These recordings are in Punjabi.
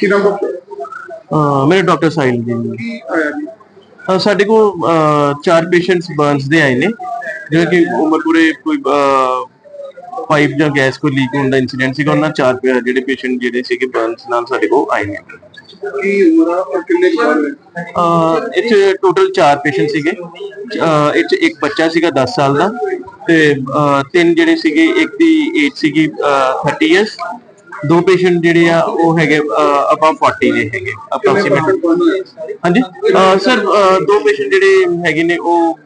ਕੀ ਨਾਮ ਡਾਕਟਰ? ਅਹ ਮੇਰੇ ਡਾਕਟਰ ਸਾਹਿਲ ਜੀ। ਕੀ ਆਇਆ ਜੀ? ਅਹ ਸਾਡੇ ਕੋਲ ਅਹ, ਚਾਰ ਪੇਸ਼ੈਂਟਸ ਬਰਨਸ ਦੇ ਆਏ ਨੇ। ਜਿਹੜੇ ਕਿ ਉਮਰ ਪੂਰੇ ਕੋਈ ਪਾਈਪ ਜਾਂ ਗੈਸ ਕੋਈ ਲੀਕ ਹੋਣ ਦਾ ਇਨਸੀਡੈਂਟ ਸੀਗਾ ਉਹਨਾਂ ਚਾਰ ਪੇ- ਜਿਹੜੇ ਪੇਸ਼ੈਂਟ ਜਿਹੜੇ ਸੀਗੇ ਬਰਨਸ ਨਾਲ ਸਾਡੇ ਕੋਲ ਆਏ ਨੇ। ਕੀ ਉਮਰ ਆ ਔਰ ਕਿੰਨੇ ਕੁ ਸਾਲ ਹੈ ਅਹ, ਇਹ 'ਚ ਟੋਟਲ ਚਾਰ ਪੇਸ਼ੈਂਟ ਸੀਗੇ। ਅਹ, ਇਹ 'ਚ ਇੱਕ ਬੱਚਾ ਸੀਗਾ 10 ਸਾਲ ਦਾ ਤੇ ਅਹ, ਤਿੰਨ ਜਿਹੜੇ ਸੀਗੇ ਇੱਕ ਦੀ ਏਜ ਸੀਗੀ ਅਹ, 30 ਇਅਰਸ ਦੋ ਪੇਸ਼ੈਂਟ ਜਿਹੜੇ ਆ, ਉਹ ਹੈਗੇ ਅਬਾਵ 40 ਦੇ ਹੈਗੇ ਅਪਰੋਕਸੀਮੇਟ ਹਾਂਜੀ? ਸਰ ਦੋ ਪੇਸ਼ੈਂਟ ਜਿਹੜੇ ਹੈਗੇ ਨੇ, ਉਹ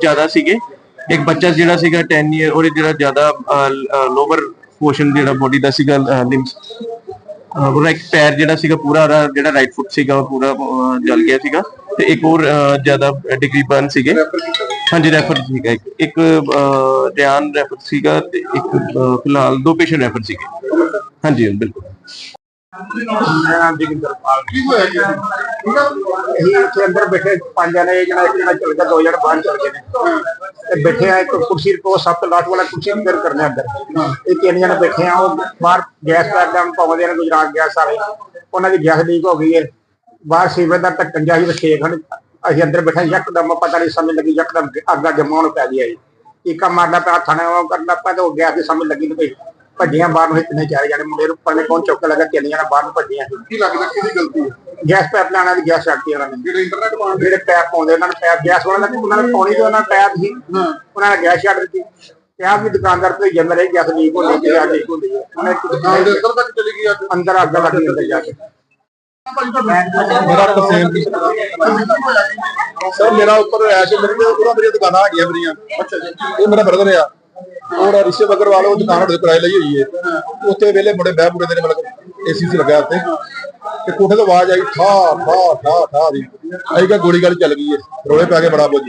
ਜ਼ਿਆਦਾ ਸੀਗੇ। ਇੱਕ ਬੱਚਾ ਜਿਹੜਾ ਸੀਗਾ 10 ਇਅਰ ਉਹਦੇ ਜਿਹੜਾ ਜ਼ਿਆਦਾ ਲੋਅਰ ਪੋਰਸ਼ਨ ਜਿਹੜਾ ਬੋਡੀ ਦਾ ਸੀਗਾ ਲਿੰਬਸ ਉਹਦਾ ਇੱਕ ਪੈਰ ਜਿਹੜਾ ਸੀਗਾ, ਪੂਰਾ ਉਹਦਾ ਜਿਹੜਾ ਰਾਈਟ ਫੁੱਟ ਸੀਗਾ, ਉਹ ਪੂਰਾ ਜਲ ਗਿਆ ਸੀਗਾ। ਤੇ ਇੱਕ ਹੋਰ ਜ਼ਿਆਦਾ ਡਿਗਰੀ ਬਰਨ ਸੀਗੇ। ਹਾਂਜੀ ਰੈਫਰ ਸੀਗਾ ਇੱਕ। ਇੱਕ ਅਹ, ਧਿਆਨ ਰੈਫਰ ਸੀਗਾ ਤੇ ਇੱਕ ਅਹ, ਫਿਲਹਾਲ ਦੋ ਪੇਸ਼ੈਂਟ ਰੈਫਰ ਸੀਗੇ। ਹਾਂਜੀ ਬਿਲਕੁਲ। ਮੇਰਾ ਨਾਮ ਜਗਿੰਦਰਪਾਲ ਕੀ ਹੋਇਆ ਜੀ ਇਹ ਇੱਥੇ ਅੰਦਰ ਬੈਠੇ ਪੰਜ ਜਣੇ ਜਿਹੜਾ ਇੱਕ ਜਣਾ ਚਲ ਗਿਆ ਦੋ ਜਣੇ ਬਾਹਰ ਚਲ ਗਏ ਨੇ ਤੇ ਬੈਠੇ ਆ ਇੱਕ ਕੁਰਸੀ ਕੋ ਸਭ ਤੋਂ ਵਾਲਾ ਕੁਰਸੀ ਅੰਦਰ ਕਰਨੇ ਅੰਦਰ ਇਹ ਤਿੰਨ ਜਣੇ ਬੈਠੇ ਆ ਉਹ ਬਾਹਰ ਗੈਸ ਪ੍ਰੋਬਲਮ ਪਾਉਂਦੇ ਨੇ ਗੁਜਰਾਤ ਗੈਸ ਵਾਲੇ ਉਹਨਾਂ ਦੀ ਗੈਸ ਲੀਕ ਹੋ ਗਈ ਹੈ। ਬਾਹਰ ਸੀਵਰ ਦਾ ਢੱਕਣ ਜਾਹੀ ਵਿਛੇ ਖੜ ਅਸੀਂ ਅੰਦਰ ਬੈਠੇ ਯਕਦਮ ਪਤਾ ਨਹੀਂ ਸਮਝ ਲੱਗੀ ਯਕਦਮ ਅੱਗਾ ਜਮਾਉਣ ਪੈ ਗਿਆ ਜੀ ਟੀਕਾ ਮਾਰਦਾ ਪਿਆ ਥਾਣੇ ਉਹ ਕਰਦਾ ਪਿਆ ਤੇ ਉਹ ਗੈਸ ਦੀ ਸਮਝ ਲੱਗੀ ਤੇ ਕੋਈ ਭੱਜੀਆਂ ਬਾਹਰ ਨੂੰ ਇਤਨੇ ਚਾਰੇ ਜਾਣੇ ਮੁੰਡੇ ਨੂੰ ਪਰਨੇ ਕੌਣ ਚੁੱਕ ਕੇ ਲੱਗਾ ਤਿੰਨ ਜਣੇ ਬਾਹਰ ਨੂੰ ਭੱਜੀਆਂ ਕੀ ਲੱਗਦਾ ਕਿਹਦੀ ਗਲਤੀ ਹੈ? ਗੈਸ ਪੈਪ ਲਾਣਾ ਦੀ ਗੈਸ ਛੱਡਤੀ ਉਹਨਾਂ ਨੇ ਜਿਹੜੇ ਇੰਟਰਨੈਟ ਮਾਰ ਜਿਹੜੇ ਪੈਪ ਪਾਉਂਦੇ ਉਹਨਾਂ ਨੇ ਪੈਪ ਗੈਸ ਵਾਲਾ ਨੇ ਉਹਨਾਂ ਨੇ ਪਾਉਣੀ ਤੇ ਉਹਨਾਂ ਪੈਪ ਸੀ। ਉਹਨਾਂ ਨੇ ਗੈਸ ਛੱਡ ਦਿੱਤੀ। ਪੈਪ ਵੀ ਦੁਕਾਨਦਾਰ ਤੋਂ ਜੰਮ ਰਹੀ ਗੈਸ ਲੀਕ ਤੇ ਗੈਸ ਲੀਕ ਹੁੰਦੀ ਹੈ। ਉਹਨੇ ਦੁਕਾਨ ਦੇ ਅੰਦਰ ਤੱਕ ਚਲੀ ਗਈ ਅੰਦਰ ਅੱਗ ਲੱਗ ਗਈ ਅੰਦਰ ਜਾ ਕੇ। ਮੇਰਾ ਤਸੇਮ ਸਰ ਮੇਰਾ ਉੱਪਰ ਐਸ਼ ਮੇਰੀ ਪੂਰਾ ਮੇਰੀ ਦੁਕਾਨਾਂ ਹੈਗੀਆਂ ਮੇਰੀਆਂ। ਅੱਛਾ ਜੀ। ਇਹ ਮੇਰਾ ਬ੍ਰਦਰ ਆ। ਔਰ ਰਿਸ਼ਵ ਅਗਰਵਾਲ ਉਹ ਦੁਕਾਨ ਸਾਡੇ ਕਿਰਾਏ ਲਈ ਹੋਈ ਹੈ ਉੱਥੇ ਵੇਲੇ ਮੁੰਡੇ ਬਹਿ ਬੁੜੇ ਦੇ ਮਤਲਬ ਏਸੀ ਸੀ ਲੱਗਾ ਉੱਤੇ ਤੇ ਕੋਠੇ ਤੋਂ ਆਵਾਜ਼ ਆਈ ਠਾ ਠਾ ਠਾ ਠਾ ਦੀ। ਅਸੀਂ ਕਿਹਾ ਗੋਲੀ ਗਾਲੀ ਚੱਲ ਗਈ ਹੈ ਰੋਲੇ ਪੈ ਕੇ ਬੜਾ ਬੁੱਝ।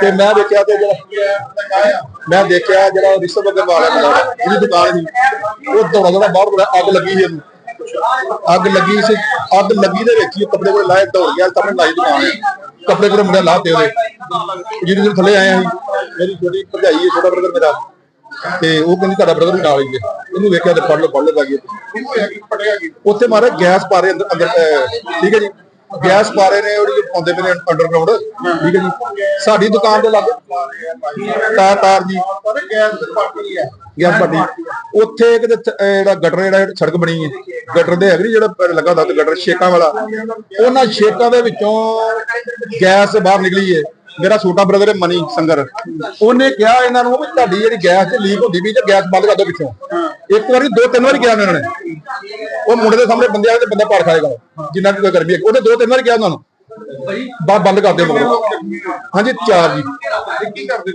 ਤੇ ਮੈਂ ਦੇਖਿਆ ਤੇ ਜਿਹੜਾ ਮੈਂ ਦੇਖਿਆ ਜਿਹੜਾ ਰਿਸ਼ਵ ਅਗਰਵਾਲ ਹੈ ਮੁੰਡਾ, ਜਿਹਦੀ ਦੁਕਾਨ ਸੀ। ਉਹ ਦੌੜਾ ਦੌੜਾ ਬਾਹਰ ਬੜਾ ਅੱਗ ਲੱਗੀ ਸੀ ਅੱਗ ਲੱਗੀ ਸੀ, ਅੱਗ ਲੱਗੀ ਦੇ ਵਿੱਚ ਹੀ ਕੱਪੜੇ ਕੋਲ ਲਾਏ, ਦੌੜ ਗਿਆ, ਸਾਹਮਣੇ ਲਾਈ ਦੁਕਾਨ ਕੱਪੜੇ ਕੋਲ ਮੁੰਡਾ ਲਾਤੇ ਉਹਦੇ। ਜਿਹਦੇ ਦੇ ਥੱਲੇ ਆਏ ਅਸੀਂ ਮੇਰੀ ਛੋਟੀ ਭਰਜਾਈ ਹੈ, ਛੋਟਾ ਬ੍ਰਦਰ ਮੇਰਾ। ਤੇ ਉਹ ਕਹਿੰਦੀ ਤੁਹਾਡਾ ਬ੍ਰਦਰ ਨਾਲ ਹੀ ਹੈ। ਇਹਨੂੰ ਵੇਖਿਆ ਤੇ ਫੜ ਲਓ ਫੜ ਲਓ ਲੱਗੀ ਉੱਥੇ ਮਾਰੇ ਗੈਸ ਪਾ ਰਹੇ ਅੰਦਰ ਅੰਦਰ ਠੀਕ ਹੈ ਜੀ। ਗੈਸ ਪਾ ਰਹੇ ਨੇ ਉਹਦੀ ਪਾਉਂਦੇ ਪਏ ਨੇ ਅੰਡਰਗਰਾਉਂਡ ਠੀਕ ਹੈ ਜੀ। ਸਾਡੀ ਦੁਕਾਨ ਦੇ ਲੱਗੇ। ਤਾਰ ਤਾਰ ਜੀ। ਗੈਸ ਪਾਟੀ ਹੈ ਗੈਸ ਪਾਟੀ ਉੱਥੇ ਅਹ ਜਿਹੜਾ ਗਟਰ ਜਿਹੜਾ ਸੜਕ ਬਣੀ ਹੈ। ਗਟਰ ਦੇ ਹੈਗੀ ਜਿਹੜਾ ਲੱਗਾ ਹੁੰਦਾ ਤੇ ਗਟਰ ਛੇਕਾਂ ਵਾਲਾ। ਉਹਨਾਂ ਛੇਕਾਂ ਦੇ ਵਿੱਚੋਂ ਗੈਸ ਬਾਹਰ ਨਿਕਲੀ ਹੈ ਮੇਰਾ ਛੋਟਾ ਬ੍ਰਦਰ ਹੈ ਮਨੀ ਸੰਗਰ। ਉਹਨੇ ਕਿਹਾ ਇਹਨਾਂ ਨੂੰ ਵੀ ਤੁਹਾਡੀ ਜਿਹੜੀ ਗੈਸ ਤੇ ਲੀਕ ਹੁੰਦੀ ਵੀ ਤੇ ਗੈਸ ਬੰਦ ਕਰ ਦਿਓ ਪਿੱਛੋਂ। ਇੱਕ ਵਾਰੀ ਦੋ ਤਿੰਨ ਵਾਰੀ ਕਿਹਾ ਉਹਨਾਂ ਨੇ। ਉਹ ਮੁੰਡੇ ਦੇ ਸਾਹਮਣੇ ਬੰਦੇ ਆ ਤੇ ਬੰਦਾ ਪਾੜ ਖਾਏਗਾ। ਜਿੰਨਾ ਵੀ ਕੋਈ ਗਰਮੀ ਹੈ। ਉਹਨੇ ਦੋ ਤਿੰਨ ਵਾਰੀ ਕਿਹਾ ਉਹਨਾਂ ਨੂੰ। ਬਾ ਬੰਦ ਕਰ ਦਿਓ ਮਗਰ ਹਾਂਜੀ ਚਾਰ ਜੀ। ਕੀ ਕਰਦੇ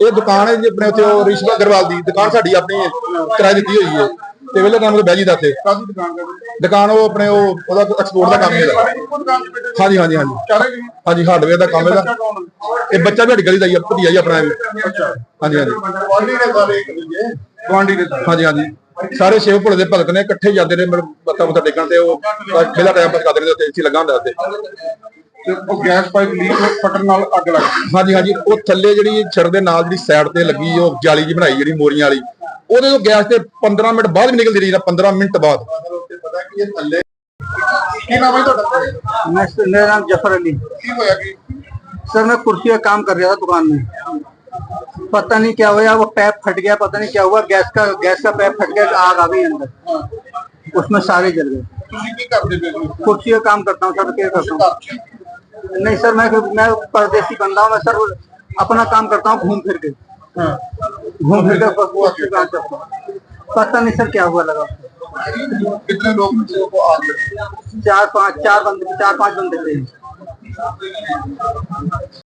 ਇਹ ਦੁਕਾਨ ਹੈ ਜੀ ਆਪਣੇ ਉੱਥੇ ਉਹ ਰਿਸ਼ਵਾ ਅਗਰਵਾਲ ਦੀ। ਦੁਕਾਨ ਸਾਡੀ ਆਪਣੀ ਹੈ ਕਿਰਾਏ ਦਿੱਤੀ ਹੋਈ ਹੈ। ਤੇ ਵੇਲੇ ਕੰਮ ਤੇ ਬਹਿ ਜੀ ਦਾ ਤੇ ਕਾਦੀ ਦੁਕਾਨ ਉਹ ਆਪਣੇ ਉਹ ਉਹਦਾ ਐਕਸਪੋਰਟ ਦਾ ਕੰਮ ਇਹਦਾ। ਹਾਂਜੀ ਹਾਂਜੀ ਹਾਂਜੀ। ਹਾਂਜੀ ਹਾਰਡਵੇਅਰ ਦਾ ਕੰਮ ਇਹਦਾ। ਇਹ ਬੱਚਾ ਵੀ ਸਾਡੀ ਗਲੀ ਦਾ ਹੀ ਆ ਭਤੀਆ ਹੀ ਆਪਣਾ ਇਹ। ਹਾਂਜੀ ਹਾਂਜੀ। ਗਵਾਂਢੀ ਦੇ ਸਾਰੇ। ਹਾਂਜੀ ਹਾਂਜੀ। ਸਾਰੇ ਸ਼ਿਵ ਭੋਲੇ ਦੇ ਭਗਤ ਨੇ ਇਕੱਠੇ ਜਾਂਦੇ ਨੇ ਮਤਲਬ ਮੱਥਾ ਮੁੱਥਾ ਟੇਕਣ ਤੇ ਉਹ ਪਹਿਲਾ ਟਾਈਮ ਪਾਸ ਕਰਦੇ ਨੇ ਉੱਥੇ ਏਸੀ ਲੱਗਾ ਹੁੰਦਾ ਉੱਥੇ ਤੇ ਉਹ ਗੈਸ ਪਾਈਪ ਲੀਕ ਫਟਣ ਨਾਲ ਅੱਗ ਲੱਗ ਗਈ ਹਾਂਜੀ ਹਾਂਜੀ ਉਹ ਥੱਲੇ ਜਿਹੜੀ ਛੜ ਦੇ ਨਾਲ ਜਿਹੜੀ ਸਾਈਡ ਤੇ ਲੱਗੀ ਉਹ ਜਾਲੀ ਜੀ ਬਣਾਈ ਜਿਹੜੀ ਮੋਰੀਆਂ ਵਾਲੀ ਉਹਦੇ ਤੋਂ ਗੈਸ ਤੇ 15 ਮਿੰਟ ਬਾਅਦ ਵੀ ਨਿਕਲਦੀ ਰਹੀ ਨਾ 15 ਮਿੰਟ ਬਾਅਦ ਉੱਤੇ ਪਤਾ ਕੀ ਇਹ ਥੱਲੇ ਕੀ ਨਾਮ ਹੈ ਤੁਹਾਡਾ मैं मेरा नाम जफर अली ਕੀ ਹੋਇਆ ਕੀ सर मैं कुर्सी का काम कर रहा था दुकान में पता नहीं क्या हुआ वो पैप फट गया पता नहीं क्या हुआ गैस का गैस का पैप फट गया आग आ गई अंदर। उसमें सारे जल गए। कुर्सी का काम करता हूँ? सर क्या करता हूँ नहीं सर मैं मैं परदेसी बंदा हूँ मैं सर अपना काम करता हूँ घूम फिर के। हाँ। घूम फिर के पता नहीं सर क्या हुआ लगा। कितने लोग चार पाँच चार बंदे चार पाँच बंदे थे।